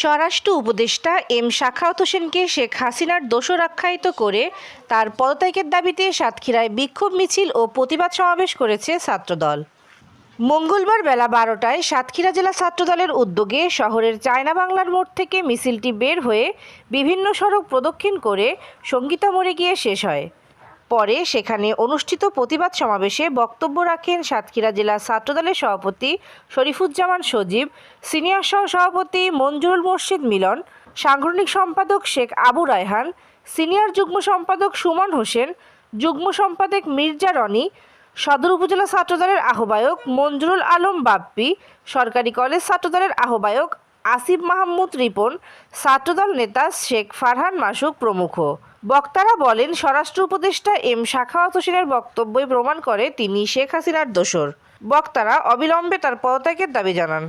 স্বরাষ্ট্র উপদেষ্টা এম শাখাওয়াত হোসেনকে শেখ হাসিনার দোষর আখ্যায়িত করে তার পদত্যাগের দাবিতে সাতক্ষীরায় বিক্ষোভ মিছিল ও প্রতিবাদ সমাবেশ করেছে ছাত্রদল। মঙ্গলবার বেলা বারোটায় সাতক্ষীরা জেলা ছাত্রদলের উদ্যোগে শহরের চায়না বাংলার মোড় থেকে মিছিলটি বের হয়ে বিভিন্ন সড়ক প্রদক্ষিণ করে সঙ্গীতা মোড়ে গিয়ে শেষ হয়। পরে সেখানে অনুষ্ঠিত প্রতিবাদ সমাবেশে বক্তব্য রাখেন সাতক্ষীরা জেলা ছাত্রদলের সভাপতি শরীফুজ্জামান সজীব, সিনিয়র সহ সভাপতি মঞ্জুরুল মোর্শেদ মিলন, সাংগঠনিক সম্পাদক শেখ আবু রায়হান, সিনিয়র যুগ্ম সম্পাদক সুমন হোসেন, যুগ্ম সম্পাদক মির্জা রনি, সদর উপজেলা ছাত্রদলের আহ্বায়ক মঞ্জুরুল আলম বাপ্পি, সরকারি কলেজ ছাত্রদলের আহ্বায়ক আসিফ মাহমুদ রিপন, ছাত্রদল নেতা শেখ ফারহান মাসুক প্রমুখ। বক্তারা বলেন, স্বরাষ্ট্র উপদেষ্টা এম শাখাওয়াত হোসেনের বক্তব্যই প্রমাণ করে তিনি শেখ হাসিনার দোসর বক্তারা অবিলম্বে তার পদত্যাগের দাবি জানান।